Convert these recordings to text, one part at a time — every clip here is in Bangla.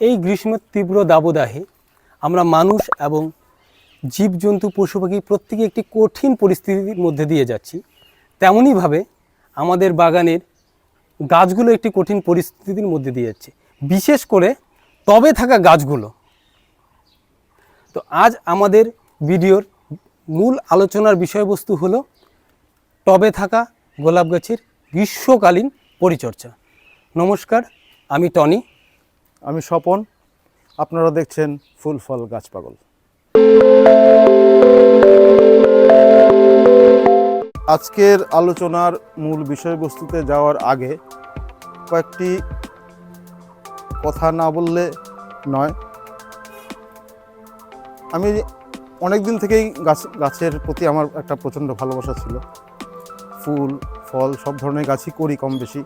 এই গ্রীষ্মের তীব্র দাবদাহে আমরা মানুষ এবং জীবজন্তু পশু পাখি প্রত্যেকে একটি কঠিন পরিস্থিতির মধ্যে দিয়ে যাচ্ছি। তেমনইভাবে আমাদের বাগানের গাছগুলো একটি কঠিন পরিস্থিতির মধ্যে দিয়ে যাচ্ছে। বিশেষ করে টবে থাকা গাছগুলো। তো আজ আমাদের ভিডিওর মূল আলোচনার বিষয়বস্তু হলো টবে থাকা গোলাপ গাছের গ্রীষ্মকালীন পরিচর্যা। নমস্কার, আমি টনি। আমি স্বপন, আপনারা দেখছেন ফুল ফল গাছ পাগল। আজকের আলোচনার মূল বিষয়বস্তুতে যাওয়ার আগে কয়েকটি কথা না বললে নয়। আমি অনেক দিন থেকেই গাছ, গাছের প্রতি আমার একটা প্রচণ্ড ভালোবাসা ছিল। ফুল, ফল, সব ধরনের গাছই করি কম বেশি।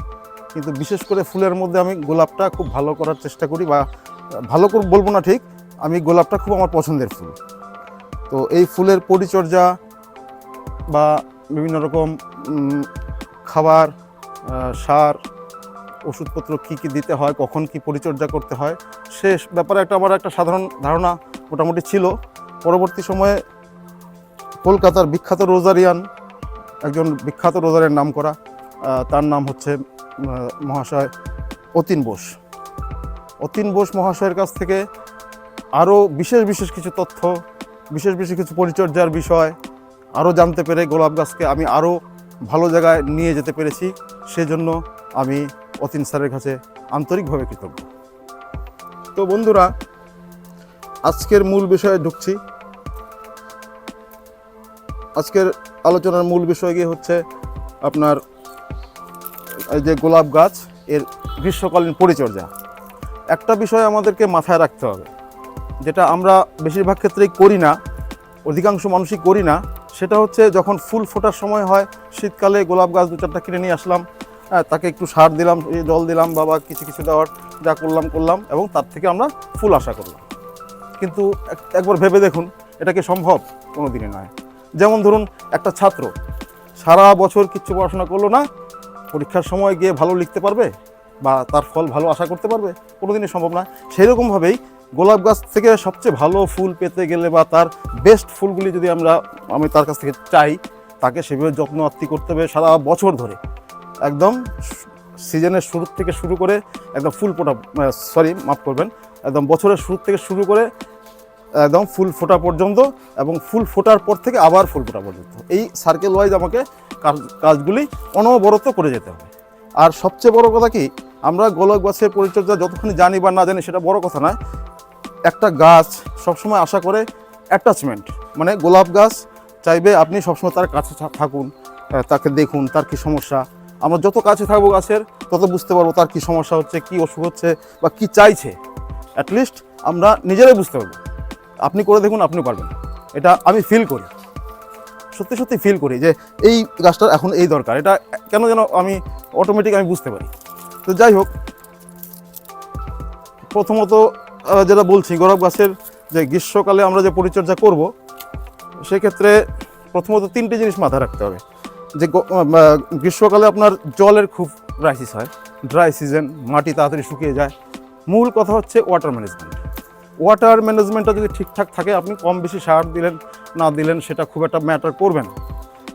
কিন্তু বিশেষ করে ফুলের মধ্যে আমি গোলাপটা খুব ভালো করার চেষ্টা করি বা ভালো করে বলব না ঠিক, আমি গোলাপটা খুব আমার পছন্দের ফুল। তো এই ফুলের পরিচর্যা বা বিভিন্ন রকম খাবার সার, ওষুধপত্র কী কী দিতে হয়, কখন কি পরিচর্যা করতে হয় সে ব্যাপারে একটা আমার একটা সাধারণ ধারণা মোটামুটি ছিল। পরবর্তী সময়ে কলকাতার বিখ্যাত রোজারিয়ান, একজন বিখ্যাত রোজারিয়ান নাম করা তার নাম হচ্ছে মহাশয় অতীন বোস। অতীন বোস মহাশয়ের কাছ থেকে আরও বিশেষ বিশেষ কিছু তথ্য, বিশেষ বিশেষ কিছু পরিচর্যার বিষয়, আরও জানতে পেরে গোলাপ গাছকে আমি আরও ভালো জায়গায় নিয়ে যেতে পেরেছি, সেজন্য আমি অতীন স্যারের কাছে আন্তরিকভাবে কৃতজ্ঞ। তো বন্ধুরা, আজকের মূল বিষয়ে ঢুকছি। আজকের আলোচনার মূল বিষয় গিয়ে হচ্ছে আপনার যে গোলাপ গাছ এর গ্রীষ্মকালীন পরিচর্যা। একটা বিষয় আমাদেরকে মাথায় রাখতে হবে যেটা আমরা বেশিরভাগ ক্ষেত্রেই করি না অধিকাংশ মানুষই করি না সেটা হচ্ছে যখন ফুল ফোটার সময় হয় শীতকালে গোলাপ গাছ দু চারটা কিনে নিয়ে আসলাম হ্যাঁ, তাকে একটু সার দিলাম জল দিলাম বাবা কিছু কিছু দেওয়ার যা করলাম করলাম এবং তার থেকে আমরা ফুল আশা করলাম। কিন্তু এক- একবার ভেবে দেখুন এটা কি সম্ভব? কোনো দিনই নয়। যেমন ধরুন একটা ছাত্র সারা বছর কিচ্ছু পড়াশোনা করল না পরীক্ষার সময় গিয়ে ভালো লিখতে পারবে বা তার ফল ভালো আশা করতে পারবে, কোনোদিনই সম্ভব না। সেই রকমভাবেই গোলাপ গাছ থেকে সবচেয়ে ভালো ফুল পেতে গেলে বা তার বেস্ট ফুলগুলি যদি আমরা, আমি তার কাছ থেকে চাই, তাকে সেভাবে যত্ন আত্তি করতে হবে সারা বছর ধরে। একদম সিজনের শুরু থেকে শুরু করে একদম ফুল ফোটা সরি মাফ করবেন, একদম বছরের শুরু থেকে শুরু করে একদম ফুল ফোটা পর্যন্ত এবং ফুল ফোটার পর থেকে আবার ফুল ফোটা পর্যন্ত। এই সার্কেল ওয়াইজ আমাকে কাজগুলি অনবরত করে যেতে হবে। আর সবচেয়ে বড় কথা কি, আমরা গোলক গাছের পরিচর্যা যতক্ষণ জানি বা না জানি সেটা বড় কথা নয়। একটা গাছ সবসময় আশা করে অ্যাটাচমেন্ট মানে গোলাপ গাছ চাইবে আপনি সবসময় তার কাছে থাকুন তাকে দেখুন, তার কি সমস্যা। আমরা যত কাছে থাকব গাছের, তত বুঝতে পারব তার কি সমস্যা হচ্ছে, কি অসুখ হচ্ছে বা কি চাইছে। অ্যাটলিস্ট আমরা নিজেরাই বুঝতে পারব। আপনি করে দেখুন আপনি পারবেন। এটা আমি ফিল করি। সত্যি সত্যি ফিল করি যে এই গাছটার এখন এই দরকার। এটা কেন যেন আমি অটোমেটিক আমি বুঝতে পারি। তো যাই হোক, প্রথমত যেটা বলছি, গোলাপ গাছের যে গ্রীষ্মকালে আমরা যে পরিচর্যা করব, সেক্ষেত্রে প্রথমত তিনটে জিনিস মাথায় রাখতে হবে। যে গ্রীষ্মকালে আপনার জলের খুব ক্রাইসিস হয়। ড্রাই সিজন মাটি তাড়াতাড়ি শুকিয়ে যায়। মূল কথা হচ্ছে ওয়াটার ম্যানেজমেন্ট ওয়াটার ম্যানেজমেন্টটা যদি ঠিকঠাক থাকে, আপনি কম বেশি সার দিলেন না দিলেন, সেটা খুব একটা ম্যাটার করবে না।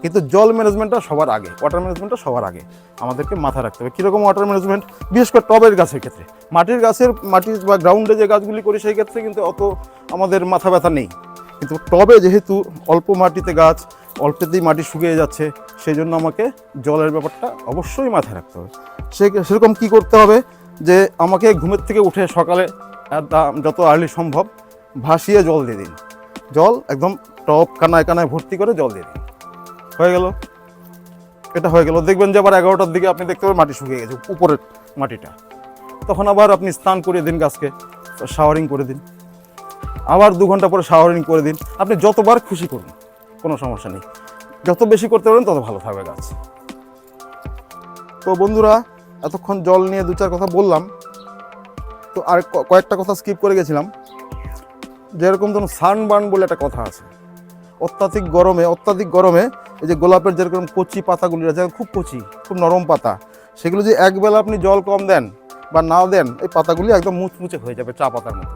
কিন্তু জল ম্যানেজমেন্টটা সবার আগে ওয়াটার ম্যানেজমেন্টটা সবার আগে আমাদেরকে মাথায় রাখতে হবে। কীরকম ওয়াটার ম্যানেজমেন্ট বিশেষ করে টবের গাছের ক্ষেত্রে। মাটির গাছের, মাটির বা গ্রাউন্ডে যে গাছগুলি করি, সেই ক্ষেত্রে কিন্তু অত আমাদের মাথা ব্যথা নেই। কিন্তু টবে যেহেতু অল্প মাটিতে গাছ, অল্পতেই মাটি শুকিয়ে যাচ্ছে, সেই জন্য আমাকে জলের ব্যাপারটা অবশ্যই মাথায় রাখতে হবে। সে, সেরকম কী করতে হবে? যে আমাকে ঘুমের থেকে উঠে সকালে যত আর্লি সম্ভব ভাসিয়ে জল দিয়ে দিন। জল একদম টপ কানায় কানায় ভর্তি করে জল দিয়ে হয়ে গেল? এটা হয়ে গেল। দেখবেন যে আবার এগারোটার দিকে আপনি দেখতে পাবেন মাটি শুকিয়ে গেছে, উপরের মাটিটা। তখন আবার আপনি স্নান করিয়ে দিন গাছকে, শাওয়ারিং করে দিন। আবার দু ঘণ্টা পরে শাওয়ারিং করে দিন। আপনি যতবার খুশি করুন, কোনো সমস্যা নেই। যত বেশি করতে পারেন, তত ভালো থাকবে গাছ। তো বন্ধুরা, এতক্ষণ জল নিয়ে দু চার কথা বললাম। তো আর কয়েকটা কথা স্কিপ করে গেছিলাম। যেরকম ধরুন সানবার্ন বলে একটা কথা আছে। অত্যাধিক গরমে অত্যাধিক গরমে এই যে গোলাপের যেরকম কচি পাতাগুলি আছে খুব কচি, খুব নরম পাতা, সেগুলো যে একবেলা আপনি জল কম দেন বা না দেন, এই পাতাগুলি একদম মুচমুচে হয়ে যাবে চা পাতার মতো।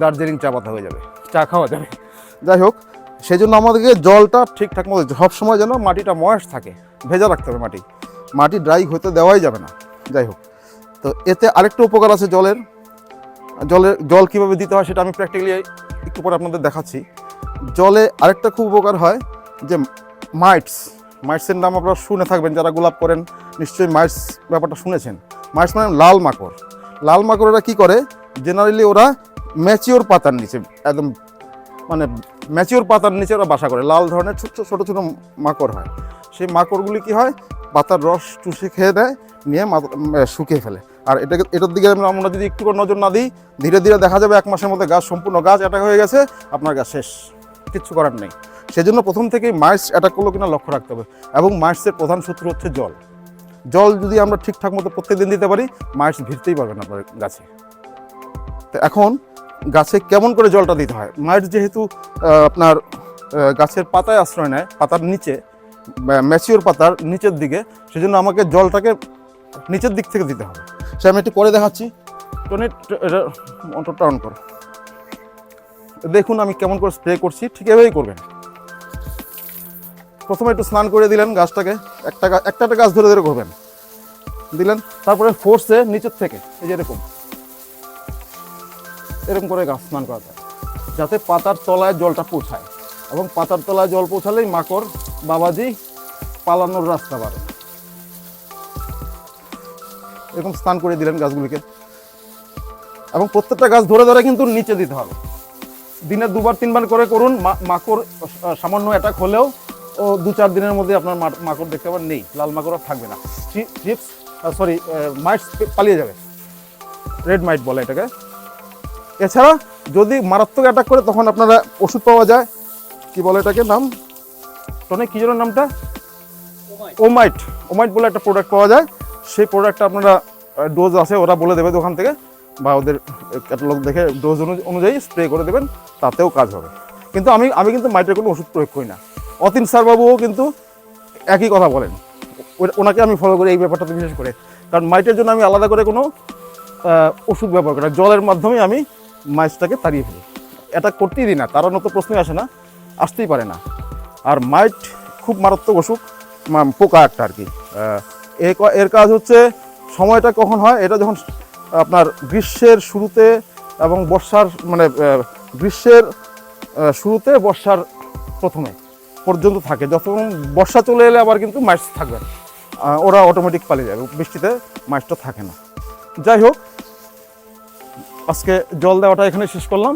দার্জিলিং চা পাতা হয়ে যাবে, চা খাওয়া যাবে। যাই হোক সেই জন্য আমাদেরকে জলটা ঠিকঠাক মতো সবসময় যেন মাটিটা ময়েস্ট থাকে, ভেজা রাখতে হবে মাটি। মাটি ড্রাই হতে দেওয়াই যাবে না। যাই হোক, তো এতে আরেকটা উপকার আছে জলের। জলের, জল কীভাবে দিতে হয় সেটা আমি প্র্যাকটিক্যালি একটু পরে আপনাদের দেখাচ্ছি। জলে আরেকটা খুব উপকার হয় যে মাইটস, মাইটসের নাম আপনারা শুনে থাকবেন, যারা গোলাপ করেন নিশ্চয়ই মাইটস ব্যাপারটা শুনেছেন। মাইটস মানে লাল মাকড়। লাল মাকড়েরা কি করে? জেনারেলি ওরা ম্যাচিওর পাতার নিচে, একদম মানে ম্যাচিওর পাতার নিচে ওরা বাসা করে। লাল ধরনের ছোট ছোট ছোট মাকড় হয়। সেই মাকড়গুলি কি হয়? পাতার রস চুষে খেয়ে দেয়, নিয়ে শুকিয়ে ফেলে। আর এটাকে এটার দিকে আমরা যদি একটু নজর না দিই, ধীরে ধীরে দেখা যাবে এক মাসের মধ্যে গাছ, সম্পূর্ণ গাছ অ্যাটাক হয়ে গেছে, আপনার গাছ শেষ। কিচ্ছু করার নেই। সেজন্য প্রথম থেকেই মাইস অ্যাটাক করল কিনা লক্ষ্য রাখতে হবে এবং মাইসের প্রধান শত্রু হচ্ছে জল। জল যদি আমরা ঠিকঠাক মতো প্রত্যেকদিন দিতে পারি মাইস ভিড়তেই পারবে না গাছে। তো এখন গাছে কেমন করে জলটা দিতে হয়? মাইট যেহেতু আপনার গাছের পাতায় আশ্রয় নেয়, পাতার নিচে ম্যাচিওর পাতার নিচের দিকে, সেজন্য আমাকে জলটাকে নিচের দিক থেকে দিতে হবে। সে আমি একটু করে দেখাচ্ছি। টনি এটা মোটরটা অন করো। দেখুন আমি কেমন করে স্প্রে করছি, ঠিক এভাবেই করবেন। প্রথমে একটু স্নান করে দিলেন গাছটাকে, একটা একটা একটা গাছ ধরে ধরে করবেন। দিলেন, তারপরে ফোর্সে নিচের থেকে, এই যে এরকম এরকম করে গাছ স্নান করা যায়, যাতে পাতার তলায় জলটা পৌঁছায়। এবং পাতার তলায় জল পৌঁছালেই মাকড়, বাবাজি পালানোর রাস্তা বাড়ে। এরকম স্নান করে দিলেন গাছগুলিকে। এবং প্রত্যেকটা গাছ ধরে ধরে কিন্তু নিচে দিতে হবে। দিনে দুবার, তিনবার করে করুন। মাকড় সামান্য অ্যাটাক হলেও ও দু চার দিনের মধ্যে আপনার মাকড় দেখতে পাবেন নেই। লাল মাকড় আর থাকবে না। চিপস সরি মাইটস পালিয়ে যাবে। রেড মাইট বলে এটাকে। এছাড়া যদি মারাত্মক অ্যাটাক করে, তখন আপনারা ওষুধ পাওয়া যায়। কি বলে এটাকে? নাম? টনে কী যেন নামটা? ওমাইট ওমাইট বলে একটা প্রোডাক্ট পাওয়া যায়। সেই প্রোডাক্টটা আপনারা ডোজ আছে, ওরা বলে দেবে দোকান থেকে। বা ওদের ক্যাটালগ দেখে ডোজ অনুযায়ী স্প্রে করে দেবেন, তাতেও কাজ হবে। কিন্তু আমি আমি কিন্তু মাইটের কোনো ওষুধ প্রয়োগ করি না। অতীন স্যারবাবুও কিন্তু একই কথা বলেন। ওনাকে আমি ফলো করি এই ব্যাপারটাতে বিশেষ করে। কারণ মাইটের জন্য আমি আলাদা করে কোনো ওষুধ ব্যবহার করি। জলের মাধ্যমে আমি মাইসটাকে তাড়িয়ে ফেলি। এটা করতেই দিই না তাড়ানো তো প্রশ্নই আসে না, আসতেই পারে না। আর মাইট খুব মারাত্মক অসুখ পোকা একটা আর ক- এর কাজ হচ্ছে, সময়টা কখন হয়, এটা যখন আপনার গ্রীষ্মের শুরুতে এবং বর্ষার মানে গ্রীষ্মের শুরুতে বর্ষার প্রথমে পর্যন্ত থাকে। যতক্ষণ বর্ষা চলে এলে আবার কিন্তু মাইস থাকবে। ওরা অটোমেটিক পালিয়ে যাবে। বৃষ্টিতে মাইসটা থাকে না। যাই হোক, আজকে জল দেওয়াটা এখানে শেষ করলাম।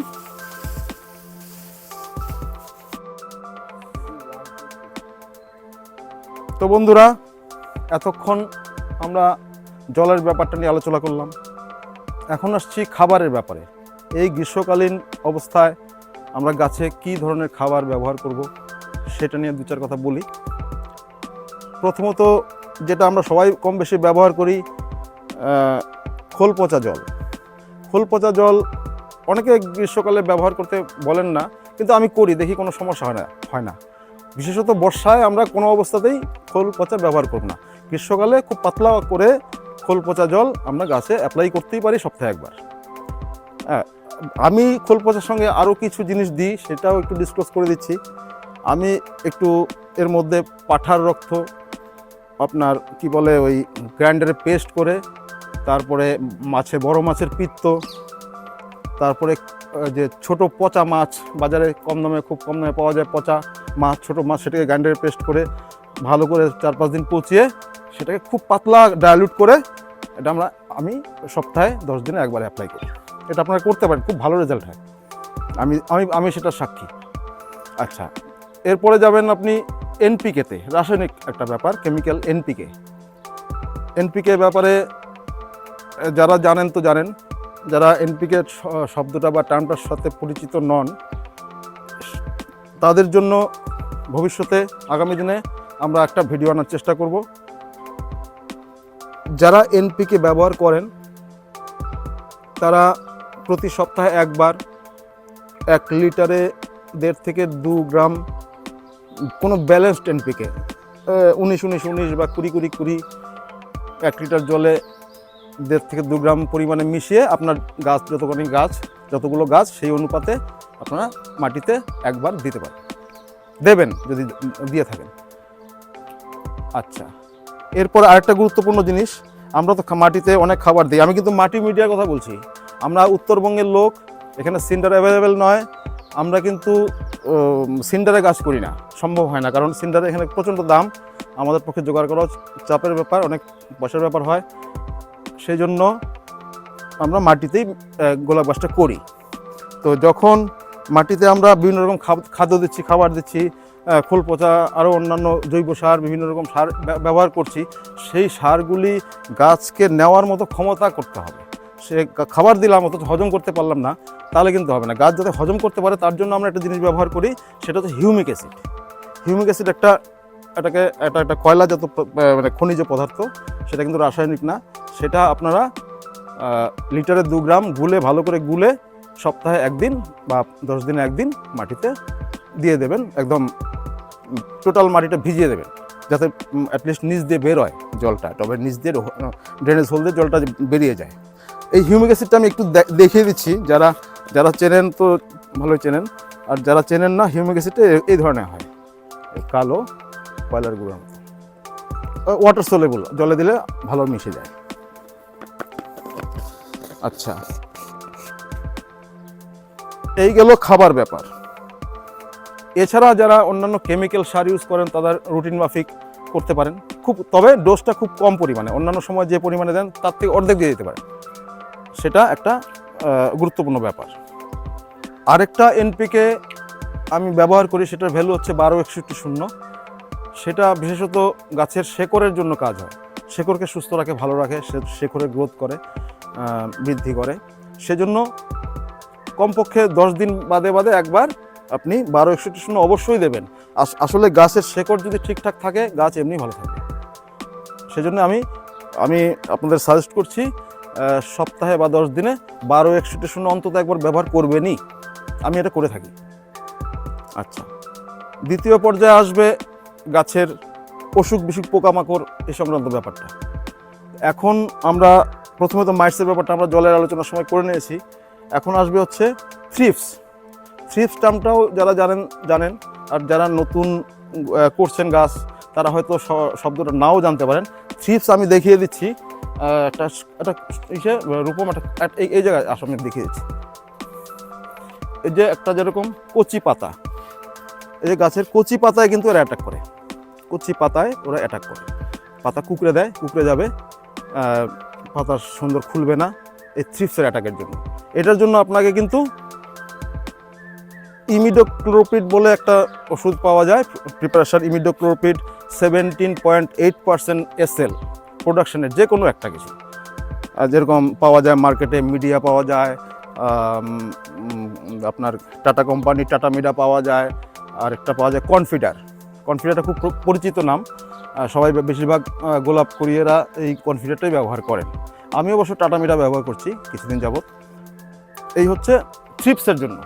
তো বন্ধুরা, এতক্ষণ আমরা জলের ব্যাপারটা নিয়ে আলোচনা করলাম। এখন আসছি খাবারের ব্যাপারে। এই গ্রীষ্মকালীন অবস্থায় আমরা গাছে কি ধরনের খাবার ব্যবহার করব সেটা নিয়ে দু চার কথা বলি। প্রথমত যেটা আমরা সবাই কম বেশি ব্যবহার করি খোল পচা জল। খোল পচা জল অনেকে গ্রীষ্মকালে ব্যবহার করতে বলেন না, কিন্তু আমি করি, দেখি কোনো সমস্যা হয় না হয় না। বিশেষত বর্ষায় আমরা কোনো অবস্থাতেই খোল পচা ব্যবহার করব না। গ্রীষ্মকালে খুব পাতলা করে খোল পচা জল আমরা গাছে অ্যাপ্লাই করতেই পারি সপ্তাহে একবার। হ্যাঁ আমি খোল পচার সঙ্গে আরও কিছু জিনিস দিই, সেটাও একটু ডিসক্লোজ করে দিচ্ছি। আমি একটু এর মধ্যে পাঠার রক্ত, আপনার কি বলে ওই গ্রাইন্ডারে পেস্ট করে, তারপরে মাছে, বড় মাছের পিত্ত, তারপরে যে ছোট পচা মাছ, বাজারে কম দামে, খুব কম দামে পাওয়া যায় পচা মাছ, ছোট মাছ সেটাকে গ্রাইন্ডারে পেস্ট করে ভালো করে চার পাঁচ দিন পচিয়ে সেটাকে খুব পাতলা ডাইলুট করে এটা আমরা, আমি সপ্তাহে দশ দিনে একবার অ্যাপ্লাই করি। এটা আপনারা করতে পারেন, খুব ভালো রেজাল্ট হয়। আমি আমি আমি সেটা সাক্ষী। আচ্ছা এরপরে যাবেন আপনি এনপিকেতে রাসায়নিক একটা ব্যাপার কেমিক্যাল এনপিকে এনপিকে ব্যাপারে যারা জানেন তো জানেন, যারা এনপিকে শব্দটা বা টার্মটার সাথে পরিচিত নন, তাদের জন্য ভবিষ্যতে, আগামী দিনে আমরা একটা ভিডিও আনার চেষ্টা করব। যারা এনপিকে ব্যবহার করেন, তারা প্রতি সপ্তাহে একবার এক লিটারে দেড় থেকে দু গ্রাম কোনো ব্যালেন্সড এনপিকে উনিশ উনিশ উনিশ বা কুড়ি কুড়ি কুড়ি এক লিটার জলে দেড় থেকে দু গ্রাম পরিমাণে মিশিয়ে আপনার গাছ, যতখানি গাছ, যতগুলো গাছ, সেই অনুপাতে আপনারা মাটিতে একবার দিতে পারেন। দেবেন যদি দিয়ে থাকেন। আচ্ছা। এরপর আরেকটা গুরুত্বপূর্ণ জিনিস, আমরা তো মাটিতে অনেক খাবার দিই। আমি কিন্তু মাটি মিডিয়ার কথা বলছি। আমরা উত্তরবঙ্গের লোক, এখানে সিন্ডার অ্যাভেলেবেল নয়। আমরা কিন্তু সিন্ডারে গাছ করি না। সম্ভব হয় না, কারণ সিন্ডারে এখানে প্রচণ্ড দাম। আমাদের পক্ষে জোগাড় করা চাপের ব্যাপার, অনেক পয়সার ব্যাপার হয়। সেই জন্য আমরা মাটিতেই গোলাপ গাছটা করি। তো যখন মাটিতে আমরা বিভিন্ন রকম খাদ্য দিচ্ছি, খাবার দিচ্ছি খোল পচা আরও অন্যান্য জৈব সার, বিভিন্ন রকম সার ব্যবহার করছি, সেই সারগুলি গাছকে নেওয়ার মতো ক্ষমতা করতে হবে। সে খাবার দিলাম, অথচ হজম করতে পারলাম না, তাহলে কিন্তু হবে না। গাছ যাতে হজম করতে পারে, তার জন্য আমরা একটা জিনিস ব্যবহার করি, সেটা হচ্ছে হিউমিক অ্যাসিড। হিউমিক অ্যাসিড একটা, এটাকে, এটা একটা কয়লাজাত মানে খনিজ পদার্থ, সেটা কিন্তু রাসায়নিক না। সেটা আপনারা লিটারে দু গ্রাম গুলে, ভালো করে গুলে সপ্তাহে একদিন বা দশ দিনে একদিন মাটিতে দিয়ে দেবেন, একদম টোটাল মাটিটা ভিজিয়ে দেবেন, যাতে অ্যাটলিস্ট নিচ দিয়ে বের হয় জলটা টবের নিচ দিয়ে ড্রেনেজ হোল দিয়ে জলটা বেরিয়ে যায়। এই হিউমিক অ্যাসিডটা আমি একটু দেখিয়ে দিচ্ছি, যারা যারা চেনেন তো ভালোই চেনেন, আর যারা চেনেন না হিউমিক অ্যাসিডটা এই ধরনের হয়। কালো কয়লার গুঁড়োর মতো। ওয়াটার সোলেবল জলে দিলে ভালো মিশে যায়। আচ্ছা। এই গেল খাবার ব্যাপার। এছাড়া যারা অন্যান্য কেমিক্যাল সার ইউজ করেন, তাদের রুটিন মাফিক করতে পারেন। খুব, তবে ডোজটা খুব কম পরিমাণে। অন্যান্য সময় যে পরিমাণে দেন, তার থেকে অর্ধেক দিয়ে দিতে পারেন। সেটা একটা গুরুত্বপূর্ণ ব্যাপার। আরেকটা এনপিকে আমি ব্যবহার করি, সেটার ভ্যালু হচ্ছে বারো একষট্টি শূন্য। সেটা বিশেষত গাছের শেকড়ের জন্য কাজ হয়। শেকড়কে সুস্থ রাখে, ভালো রাখে, সে- শেকড়ে গ্রোথ করে বৃদ্ধি করে। সেজন্য কমপক্ষে দশ দিন বাদে বাদে একবার আপনি বারো একষট্টি শূন্য অবশ্যই দেবেন। আস- আসলে গাছের শেকড় যদি ঠিকঠাক থাকে, গাছ এমনি ভালো থাকবে সেজন্য আমি আমি আপনাদের সাজেস্ট করছি সপ্তাহে বা দশ দিনে বারো একষট্টি শূন্য অন্তত একবার ব্যবহার করবেনই। আমি এটা করে থাকি। আচ্ছা। দ্বিতীয় পর্যায়ে আসবে গাছের অসুখ বিসুখ পোকামাকড় এই সংক্রান্ত ব্যাপারটা। এখন আমরা প্রথমে তো মাইটসের ব্যাপারটা আমরা জলের আলোচনার সময় করে নিয়েছি। এখন আসবে হচ্ছে থ্রিপস থ্রিপস টার্মটাও যারা জানেন জানেন। আর যারা নতুন করছেন গাছ, তারা হয়তো শব্দটা নাও জানতে পারেন। থ্রিপস আমি দেখিয়ে দিচ্ছি। একটা একটা ইসে, রূপম, একটা এই জায়গায় আসো, আমি দেখিয়ে দিচ্ছি। এই যে একটা যেরকম কচি পাতা। এই যে গাছের কচি পাতায় কিন্তু ওরা অ্যাটাক করে। কচি পাতায় ওরা অ্যাটাক করে। পাতা কুকড়ে দেয়, কুকড়ে যাবে। পাতা সুন্দর খুলবে না। এই থ্রিপসের অ্যাটাকের জন্য। এটার জন্য আপনাকে কিন্তু ইমিডোক্লোরোপিড বলে একটা ওষুধ পাওয়া যায় preparation imidacloprid seventeen point eight percent SL প্রোডাকশনের যে কোনো একটা কিছু। যেরকম পাওয়া যায় মার্কেটে মিডিয়া পাওয়া যায় আপনার টাটা কোম্পানি টাটা মিডা পাওয়া যায়, আর একটা পাওয়া যায় কনফিডার কনফিডারটা খুব প্র- পরিচিত নাম সবাই বেশিরভাগ গোলাপ কুরিয়েরা এই কনফিডারটাই ব্যবহার করেন। আমি অবশ্য টাটা মিডা ব্যবহার করছি কিছুদিন যাবত এই হচ্ছে থ্রিপসের জন্য।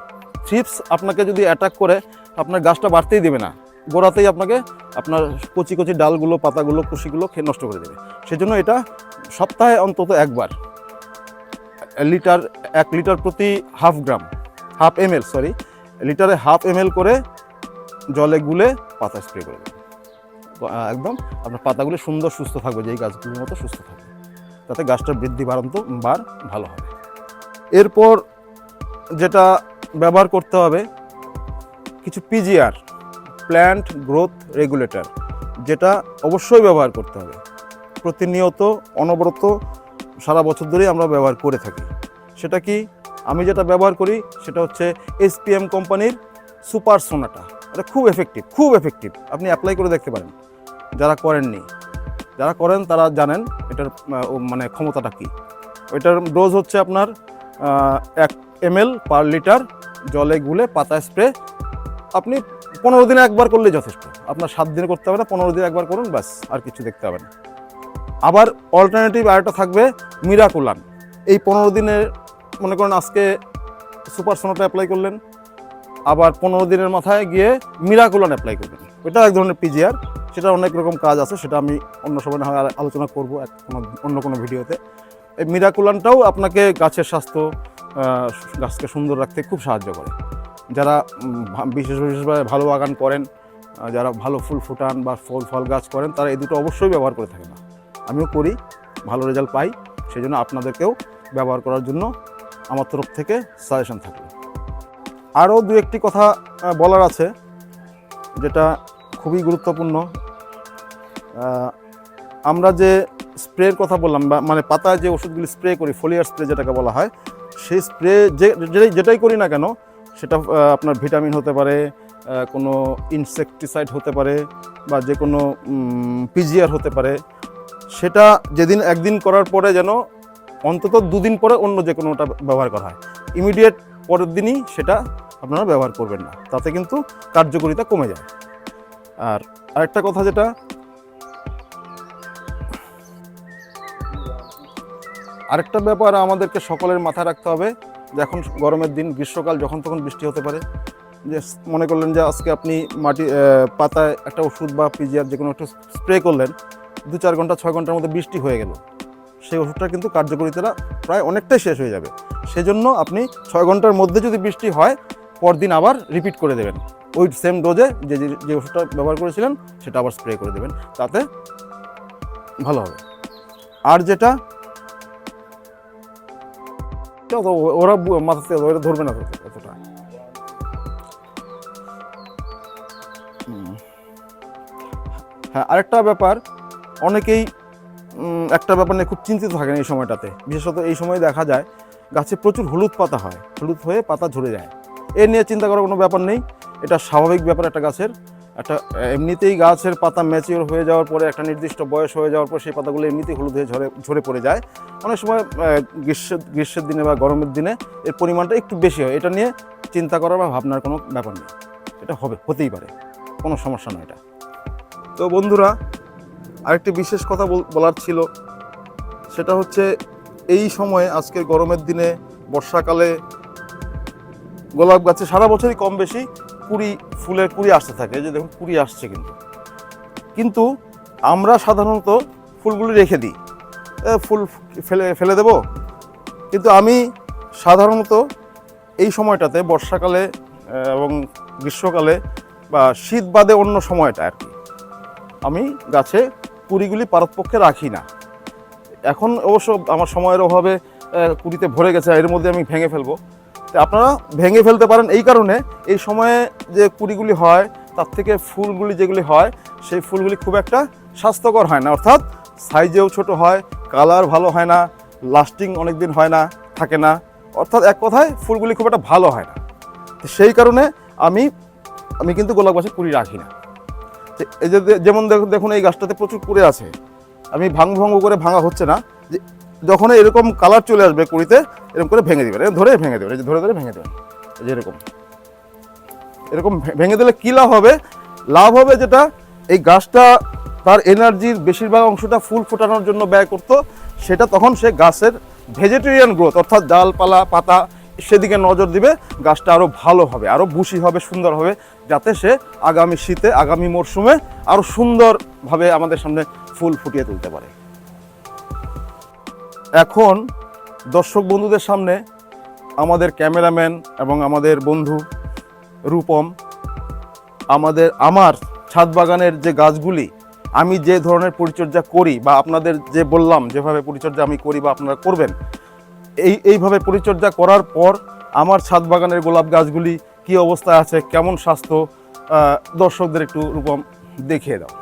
থ্রিপস আপনাকে যদি অ্যাটাক করে, আপনার গাছটা বাড়তেই দেবে না। গোড়াতেই আপনাকে আপনার কচি কচি ডালগুলো, পাতাগুলো, কুশিগুলো খেয়ে নষ্ট করে দেবে। সেজন্য এটা সপ্তাহে অন্তত একবার। লিটার, এক লিটার প্রতি half gram, half M sorry লিটারে হাফ এম করে জলে গুলে পাতা স্প্রে করে দেবেন। একদম আপনার পাতাগুলো সুন্দর সুস্থ থাকবে, যেই গাছগুলোর মতো সুস্থ থাকবে। তাতে গাছটার বৃদ্ধি বাড়ন্ত, বার ভালো হবে। এরপর যেটা ব্যবহার করতে হবে কিছু পিজিআর প্ল্যান্ট গ্রোথ রেগুলেটর যেটা অবশ্যই ব্যবহার করতে হবে। প্রতিনিয়ত, অনবরত, সারা বছর ধরেই আমরা ব্যবহার করে থাকি। সেটা কি? আমি যেটা ব্যবহার করি, সেটা হচ্ছে এসপিএম কোম্পানির সুপার সোনাটা। এটা খুব এফেক্টিভ খুব এফেক্টিভ আপনি অ্যাপ্লাই করে দেখতে পারেন। যারা করেননি, যারা করেন তারা জানেন এটার মানে ক্ষমতাটা কী। এটার ডোজ হচ্ছে আপনার এক এমএল পার লিটার জলে গুলে পাতা স্প্রে আপনি পনেরো দিনে একবার করলেই যথেষ্ট। আপনার সাত দিনে করতে হবে না, পনেরো দিনে একবার করুন, ব্যাস, আর কিছু দেখতে হবে না। আবার অল্টারনেটিভ আরেকটা থাকবে মিরাকুলান এই পনেরো দিনে মনে করেন আজকে সুপার সোনাটা অ্যাপ্লাই করলেন, আবার পনেরো দিনের মাথায় গিয়ে মিরাকুলান অ্যাপ্লাই করবেন। এটা এক ধরনের পিজিআর সেটা অনেক রকম কাজ আছে, সেটা আমি অন্য সময় না হয় আলোচনা করব এক অন্য কোনো ভিডিওতে। এই মিরাকুলানটাও আপনাকে গাছের স্বাস্থ্য গাছকে সুন্দর রাখতে খুব সাহায্য করে। যারা বিশেষ বিশেষভাবে ভালো বাগান করেন যারা ভালো ফুল ফুটান বা ফল ফল গাছ করেন, তারা এই দুটো অবশ্যই ব্যবহার করে থাকে না। আমিও করি, ভালো রেজাল্ট পাই সেই জন্য আপনাদেরকেও ব্যবহার করার জন্য আমার তরফ থেকে সাজেশন থাকবে আরও দু একটি কথা বলার আছে, যেটা খুবই গুরুত্বপূর্ণ। আমরা যে স্প্রের কথা বললাম বা মানে পাতায় যে ওষুধগুলি স্প্রে করি, ফোলিয়ার স্প্রে যেটাকে বলা হয়, সেই স্প্রে যে, যেটাই করি না কেন, সেটা আপনার ভিটামিন হতে পারে কোনো ইনসেকটিসাইড হতে পারে বা যে কোনো পিজিআর হতে পারে, সেটা যেদিন একদিন করার পরে যেন অন্তত দুদিন পরে অন্য যে কোনোটা ব্যবহার করা হয়। ইমিডিয়েট পরের দিনই সেটা আপনারা ব্যবহার করবেন না, তাতে কিন্তু কার্যকারিতা কমে যায়। আর আরেকটা কথা যেটা আরেকটা ব্যাপার আমাদেরকে সকলের মাথায় রাখতে হবে যে এখন গরমের দিন, গ্রীষ্মকাল যখন তখন বৃষ্টি হতে পারে। যে মনে করলেন যে আজকে আপনি মাটি পাতায় একটা ওষুধ বা পিজিআর যে কোনো একটা স্প্রে করলেন, দু চার ঘণ্টা, ছয় ঘণ্টার মধ্যে বৃষ্টি হয়ে গেল। সেই ওষুধটা কিন্তু কার্যকারিতাটা প্রায় অনেকটাই শেষ হয়ে যাবে। সেজন্য আপনি ছয় ঘণ্টার মধ্যে যদি বৃষ্টি হয়, পরদিন আবার রিপিট করে দেবেন। ওই সেম ডোজে যে- যে ওষুধটা ব্যবহার করেছিলেন, সেটা আবার স্প্রে করে দেবেন। তাতে ভালো হবে। আর যেটা এটা তো ওরা বু- মাথাতে ওরা ধরবে না এতটা। হ্যাঁ আরেকটা ব্যাপার, অনেকেই একটা ব্যাপার নিয়ে খুব চিন্তিত থাকেন এই সময়টাতে। বিশেষত এই সময় দেখা যায়, গাছে প্রচুর হলুদ পাতা হয়। হলুদ হয়ে পাতা ঝরে যায়। এ নিয়ে চিন্তা করার কোনো ব্যাপার নেই। এটা স্বাভাবিক ব্যাপার একটা গাছের। একটা এমনিতেই গাছের পাতা ম্যাচিওর হয়ে যাওয়ার পরে একটা নির্দিষ্ট বয়স হয়ে যাওয়ার পর সেই পাতাগুলো এমনিতেই হলুদ হয়ে ঝরে ঝরে পড়ে যায়। অনেক সময় আহ, গ্রীষ্মের দিনে বা গরমের দিনে এর পরিমাণটা একটু বেশি হয়। এটা নিয়ে চিন্তা করার বা ভাবনার কোনো ব্যাপার নেই। এটা হবে হতেই পারে। কোনো সমস্যা নয় এটা। তো বন্ধুরা আরেকটি বিশেষ কথা বল- বলার ছিল। সেটা হচ্ছে এই সময়ে আজকের গরমের দিনে বর্ষাকালে গোলাপ গাছে সারা বছরই কম বেশি কুড়ি ফুলের কুড়ি আসতে থাকে। যে দেখুন কুড়ি আসছে কিন্তু। কিন্তু আমরা সাধারণত ফুলগুলি রেখে দিই। ফুল ফেলে ফেলে দেব। কিন্তু আমি সাধারণত এই সময়টাতে, বর্ষাকালে এবং গ্রীষ্মকালে বা শীত বাদে অন্য সময়টা আর কি, আমি গাছে কুড়িগুলি পারতপক্ষে রাখি না। এখন অবশ্য আমার সময়ের অভাবে কুড়িতে ভরে গেছে, এর মধ্যে আমি ভেঙে ফেলব। আপনারা ভেঙে ফেলতে পারেন। এই কারণে এই সময়ে যে কুড়িগুলি হয়, তার থেকে ফুলগুলি যেগুলি হয়, সেই ফুলগুলি খুব একটা স্বাস্থ্যকর হয় না। অর্থাৎ সাইজেও ছোট হয়, কালার ভালো হয় না, লাস্টিং অনেক দিন হয় না, থাকে না। অর্থাৎ এক কথায় ফুলগুলি খুব একটা ভালো হয় না। তো সেই কারণে আমি আমি কিন্তু গোলাপ গাছে কুড়ি রাখি না। যেমন দেখুন দেখুন এই গাছটাতে প্রচুর কুড়ে আছে। আমি ভাঙ ভঙ্গ করে ভাঙা হচ্ছে না। যে যখন এরকম কালার চলে আসবে কুড়িতে, এরকম করে ভেঙে দিবেন। ধরে ভেঙে দেবেন ধরে ধরে ভেঙে দেবেন, এই যে এরকম। এরকম ভেঙে দিলে কী লাভ হবে? লাভ হবে যেটা, এই গাছটা তার এনার্জির বেশিরভাগ অংশটা ফুল ফোটানোর জন্য ব্যয় করতো, সেটা তখন সে গাছের ভেজিটেরিয়ান গ্রোথ, অর্থাৎ ডালপালা, পাতা সেদিকে নজর দিবে, গাছটা আরও ভালো হবে আরও বুশি হবে, সুন্দর হবে, যাতে সে আগামী শীতে, আগামী মরশুমে আরও সুন্দরভাবে আমাদের সামনে ফুল ফুটিয়ে তুলতে পারে। এখন দর্শক বন্ধুদের সামনে আমাদের ক্যামেরাম্যান এবং আমাদের বন্ধু রূপম, আমাদের, আমার ছাদ বাগানের যে গাছগুলি, আমি যে ধরনের পরিচর্যা করি বা আপনাদের যে বললাম, যেভাবে পরিচর্যা আমি করি বা আপনারা করবেন, এই, এইভাবে পরিচর্যা করার পর আমার ছাদ বাগানের গোলাপ গাছগুলি কি অবস্থায় আছে, কেমন স্বাস্থ্য দর্শকদের একটু রূপম দেখিয়ে দাও।